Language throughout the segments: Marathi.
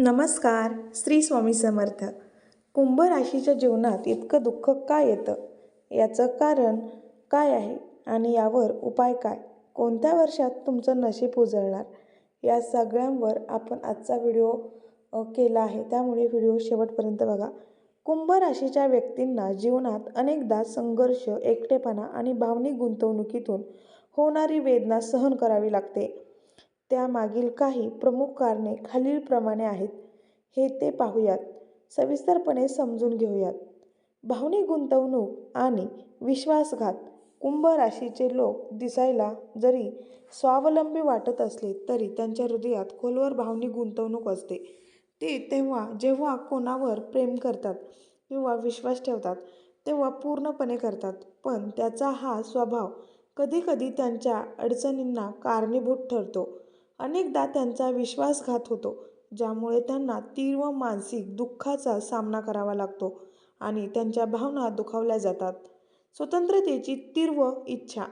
नमस्कार श्री स्वामी समर्थ. कुंभ राशीच्या जीवनात इतकं दुःख का येतं? याचं कारण काय आहे आणि यावर उपाय काय? कोणत्या वर्षात तुमचं नशीब उजळणार? या सगळ्यांवर आपण आजचा व्हिडिओ केला आहे. त्यामुळे व्हिडिओ शेवटपर्यंत बघा. कुंभ राशीच्या व्यक्तींना जीवनात अनेकदा संघर्ष एकटेपणा आणि भावनिक गुंतवणुकीतून होणारी वेदना सहन करावी लागते. त्यामागील काही प्रमुख कारणे खालीलप्रमाणे आहेत. हे ते पाहूयात. सविस्तरपणे समजून घेऊयात. भावनिक गुंतवणूक आणि विश्वासघात कुंभ राशीचे लोक दिसायला जरी स्वावलंबी वाटत असले तरी त्यांच्या हृदयात खोलवर भावनिक गुंतवणूक असते. ते तेव्हा जेव्हा कोणावर प्रेम करतात किंवा विश्वास ठेवतात तेव्हा पूर्णपणे करतात. पण त्याचा हा स्वभाव कधीकधी त्यांच्या अडचणींना कारणीभूत ठरतो. अनेकदा त्यांचा विश्वासघात होतो ज्यामुळे त्यांना तीव्र मानसिक दुःखाचा सामना करावा लागतो आणि त्यांच्या भावना दुखावल्या जातात. स्वतंत्रतेची तीव्र इच्छा.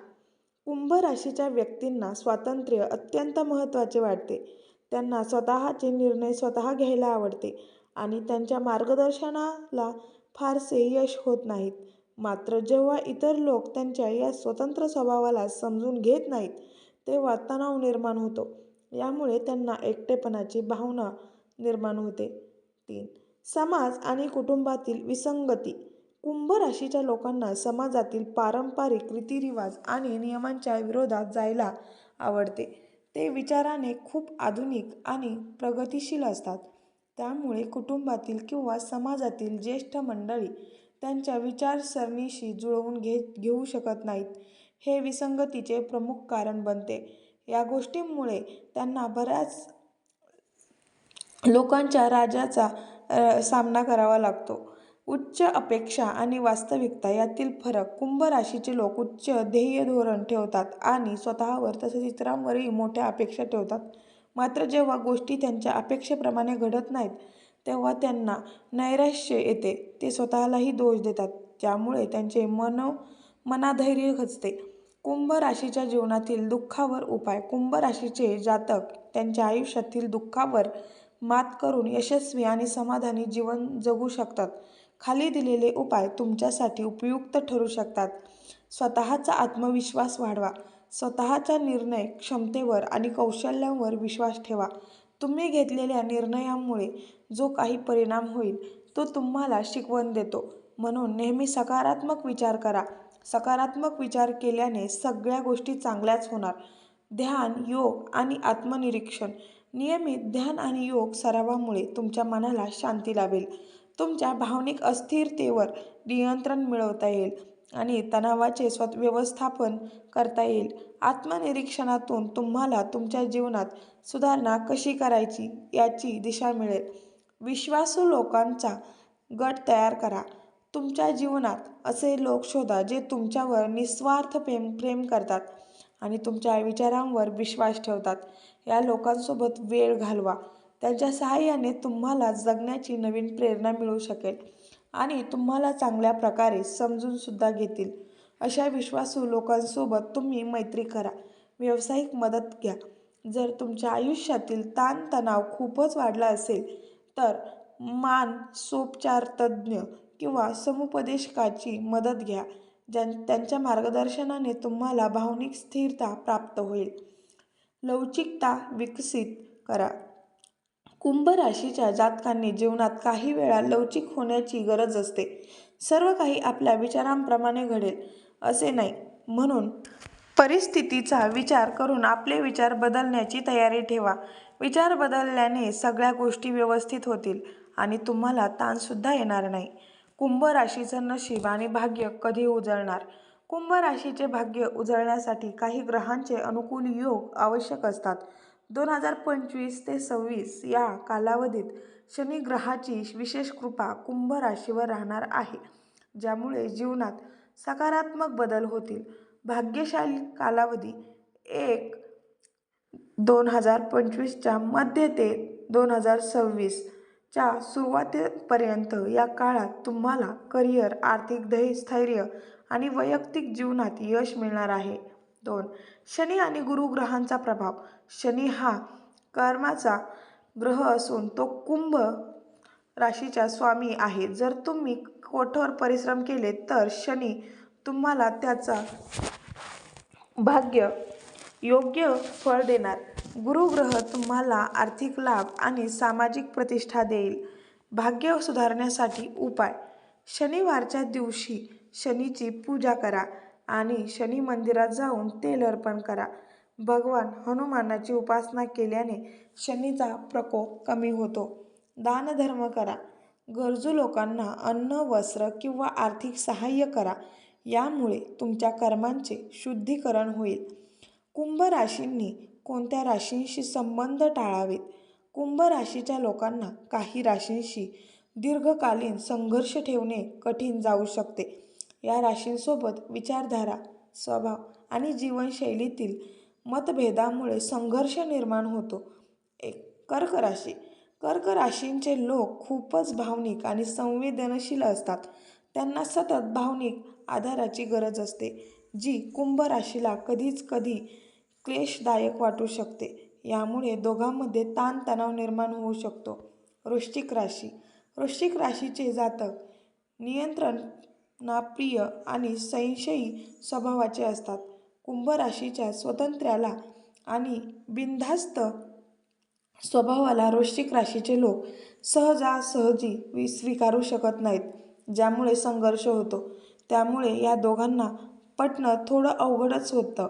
कुंभ राशीच्या व्यक्तींना स्वातंत्र्य अत्यंत महत्त्वाचे वाटते. त्यांना स्वतःचे निर्णय स्वतः घ्यायला आवडते आणि त्यांच्या मार्गदर्शनाला फारसे यश होत नाहीत. मात्र जेव्हा इतर लोक त्यांच्या या स्वतंत्र स्वभावाला समजून घेत नाहीत तेव्हा तणाव निर्माण होतो. यामुळे त्यांना एकटेपणाची भावना निर्माण होते. तीन समाज आणि कुटुंबातील विसंगती. कुंभ राशीच्या लोकांना समाजातील पारंपरिक रीतिरिवाज आणि नियमांच्या विरोधात जायला आवडते. ते विचाराने खूप आधुनिक आणि प्रगतिशील असतात. त्यामुळे कुटुंबातील किंवा समाजातील ज्येष्ठ मंडळी त्यांच्या विचारसरणीशी जुळवून घे घेऊ शकत नाहीत. हे विसंगतीचे प्रमुख कारण बनते. या गोष्टींमुळे त्यांना बऱ्याच लोकांच्या राजाचा सामना करावा लागतो. उच्च अपेक्षा आणि वास्तविकता यातील फरक कुंभ राशीचे लोक उच्च ध्येय धोरण ठेवतात आणि स्वतःवर तसेच इतरांवरही मोठ्या अपेक्षा ठेवतात. मात्र जेव्हा गोष्टी त्यांच्या अपेक्षेप्रमाणे घडत नाहीत तेव्हा त्यांना नैराश्य येते. ते स्वतःलाही दोष देतात ज्यामुळे त्यांचे मन मनाधैर्य खचते. कुंभ राशीच्या जीवनातील दुःखावर उपाय. कुंभ राशीचे जातक त्यांच्या आयुष्यातील दुःखावर मात करून यशस्वी आणि समाधानी जीवन जगू शकतात. खाली दिलेले उपाय तुमच्यासाठी उपयुक्त ठरू शकतात. स्वतःचा आत्मविश्वास वाढवा. स्वतःच्या निर्णय क्षमतेवर आणि कौशल्यांवर विश्वास ठेवा. तुम्ही घेतलेल्या निर्णयामुळे जो काही परिणाम होईल तो तुम्हाला शिकवण देतो. म्हणून नेहमी सकारात्मक विचार करा. सकारात्मक विचार केल्याने सगळ्या गोष्टी चांगल्याच होणार. ध्यान योग आणि आत्मनिरीक्षण. नियमित ध्यान आणि योग सरावामुळे तुमच्या मनाला शांती लाभेल. तुमच्या भावनिक अस्थिरतेवर नियंत्रण मिळवता येईल आणि तणावाचे स्व व्यवस्थापन करता येईल. आत्मनिरीक्षणातून तुम्हाला तुमच्या जीवनात सुधारणा कशी करायची याची दिशा मिळेल. विश्वासू लोकांचा गट तयार करा. तुमच्या जीवनात असे लोक शोधा जे तुमच्यावर निस्वार्थ प्रेम प्रेम करतात आणि तुमच्या विचारांवर विश्वास ठेवतात. या लोकांसोबत वेळ घालवा. त्यांच्या सहाय्याने तुम्हाला जगण्याची नवीन प्रेरणा मिळू शकेल आणि तुम्हाला चांगल्या प्रकारे समजून सुद्धा घेतील. अशा विश्वासू लोकांसोबत तुम्ही मैत्री करा. व्यावसायिक मदत घ्या. जर तुमच्या आयुष्यातील ताणतणाव खूपच वाढला असेल तर मान सोपचार तज्ज्ञ किंवा समुपदेशकाची मदत घ्या. ज्यां त्यांच्या मार्गदर्शनाने तुम्हाला भावनिक स्थिरता प्राप्त होईल. लवचिकता विकसित करा. कुंभ राशीच्या जातकांनी जीवनात काही वेळा लवचिक होण्याची गरज असते. सर्व काही आपल्या विचारांप्रमाणे घडेल असे नाही. म्हणून परिस्थितीचा विचार करून आपले विचार बदलण्याची तयारी ठेवा. विचार बदलल्याने सगळ्या गोष्टी व्यवस्थित होतील आणि तुम्हाला ताणसुद्धा येणार नाही. कुंभ राशीचं नशीब आणि भाग्य कधी उजळणार? कुंभ राशीचे भाग्य उजळण्यासाठी काही ग्रहांचे अनुकूल योग आवश्यक असतात. दोन हजार पंचवीस ते सव्वीस या कालावधीत शनी ग्रहाची विशेष कृपा कुंभ राशीवर राहणार आहे ज्यामुळे जीवनात सकारात्मक बदल होतील. भाग्यशाली कालावधी एक दोन हजार पंचवीसच्या मध्य ते दोन हजार सव्वीस च्या सुरुवातीपर्यंत या काळात तुम्हाला करिअर आर्थिक धैर्य स्थैर्य आणि वैयक्तिक जीवनात यश मिळणार आहे. दोन शनी आणि गुरु ग्रहांचा प्रभाव. शनी हा कर्माचा ग्रह असून तो कुंभ राशीच्या स्वामी आहे. जर तुम्ही कठोर परिश्रम केले तर शनी तुम्हाला त्याचा भाग्य योग्य फळ देणार. गुरुग्रह तुम्हाला आर्थिक लाभ आणि सामाजिक प्रतिष्ठा देईल. भाग्य सुधारण्यासाठी उपाय. शनिवारच्या दिवशी शनीची पूजा करा आणि शनी मंदिरात जाऊन तेल अर्पण करा. भगवान हनुमानाची उपासना केल्याने शनीचा प्रकोप कमी होतो. दानधर्म करा. गरजू लोकांना अन्न वस्त्र किंवा आर्थिक सहाय्य करा. यामुळे तुमच्या कर्मांचे शुद्धीकरण होईल. कुंभ राशींनी कोणत्या राशींशी संबंध टाळावेत? कुंभ राशीच्या लोकांना काही राशींशी दीर्घकालीन संघर्ष ठेवणे कठीण जाऊ शकते. या राशींसोबत विचारधारा स्वभाव आणि जीवनशैलीतील मतभेदामुळे संघर्ष निर्माण होतो. एक कर्क राशी. कर्क राशींचे लोक खूपच भावनिक आणि संवेदनशील असतात. त्यांना सतत भावनिक आधाराची गरज असते जी कुंभ राशीला कधीच कधी क्लेशदायक वाटू शकते. यामुळे दोघांमध्ये ताणतणाव निर्माण होऊ शकतो. वृश्चिक राशी. वृश्चिक राशीचे जातक नियंत्रणाप्रिय आणि संशयी स्वभावाचे असतात. कुंभ राशीच्या स्वातंत्र्याला आणि बिनधास्त स्वभावाला वृश्चिक राशीचे लोक सहजासहजी वि स्वीकारू शकत नाहीत ज्यामुळे संघर्ष होतो. त्यामुळे या दोघांना पटणं थोडं अवघडच होतं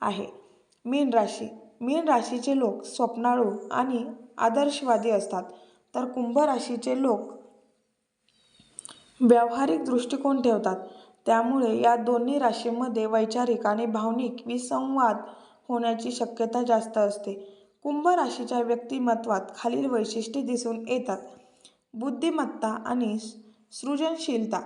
आहे. मीन राशी. मीन राशीचे लोक स्वप्नाळू आणि आदर्शवादी असतात. तर कुंभ राशीचे लोक व्यावहारिक दृष्टिकोन ठेवतात. त्यामुळे या दोन्ही राशींमध्ये वैचारिक आणि भावनिक विसंवाद होण्याची शक्यता जास्त असते. कुंभ राशीच्या व्यक्तिमत्वात खालील वैशिष्ट्ये दिसून येतात. बुद्धिमत्ता आणि सृजनशीलता.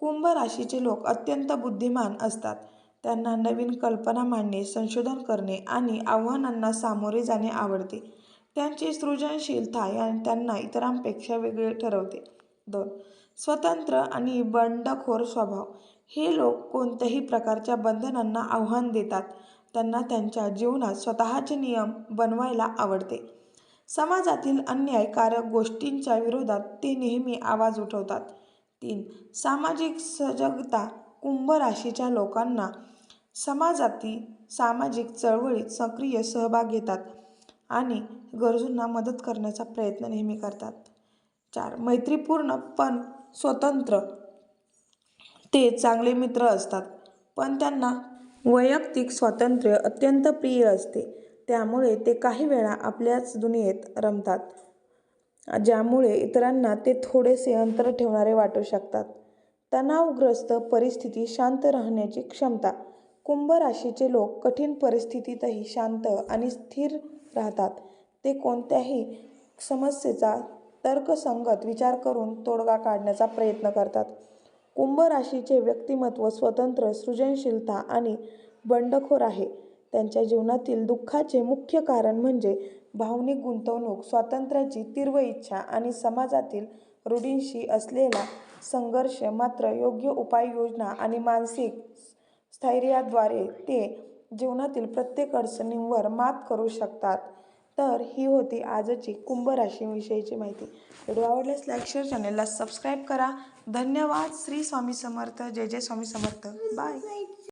कुंभ राशीचे लोक अत्यंत बुद्धिमान असतात. त्यांना नवीन कल्पना मांडणे संशोधन करणे आणि आव्हानांना सामोरे जाणे आवडते. त्यांची सृजनशीलता या त्यांना इतरांपेक्षा वेगळे ठरवते. दोन स्वतंत्र आणि बंडखोर स्वभाव. हे लोक कोणत्याही प्रकारच्या बंधनांना आव्हान देतात. त्यांना त्यांच्या जीवनात स्वतःचे नियम बनवायला आवडते. समाजातील अन्यायकारक गोष्टींच्या विरोधात ते नेहमी आवाज उठवतात. तीन सामाजिक सजगता कुंभ राशीच्या लोकांना समाजातील सामाजिक चळवळीत सक्रिय सहभाग घेतात आणि गरजूंना मदत करण्याचा प्रयत्न नेहमी करतात. चार मैत्रीपूर्ण पण स्वतंत्र. ते चांगले मित्र असतात पण त्यांना वैयक्तिक स्वातंत्र्य अत्यंत प्रिय असते. त्यामुळे ते काही वेळा आपल्याच दुनियेत रमतात ज्यामुळे इतरांना ते थोडेसे अंतर ठेवणारे वाटू शकतात. तणावग्रस्त परिस्थिती शांत राहण्याची क्षमता कुंभ राशीचे लोक कठीण परिस्थितीतही शांत आणि स्थिर राहतात. ते कोणत्याही समस्येचा तर्कसंगत विचार करून तोडगा काढण्याचा प्रयत्न करतात. कुंभ राशीचे व्यक्तिमत्व स्वतंत्र सृजनशीलता आणि बंडखोर आहे. त्यांच्या जीवनातील दुःखाचे मुख्य कारण म्हणजे भावनिक गुंतवणूक स्वातंत्र्याची तीव्र इच्छा आणि समाजातील रूढींशी असलेला संघर्ष मात्र योग्य उपाययोजना आणि मानसिक स्थैर्याद्वारे ते जीवनातील प्रत्येक अडचणींवर मात करू शकतात. तर ही होती आजची कुंभ राशीविषयीची माहिती. व्हिडिओ आवडल्यास लाईक शेअर चॅनलला सबस्क्राईब करा. धन्यवाद. श्री स्वामी समर्थ. जय जय स्वामी समर्थ. बाय.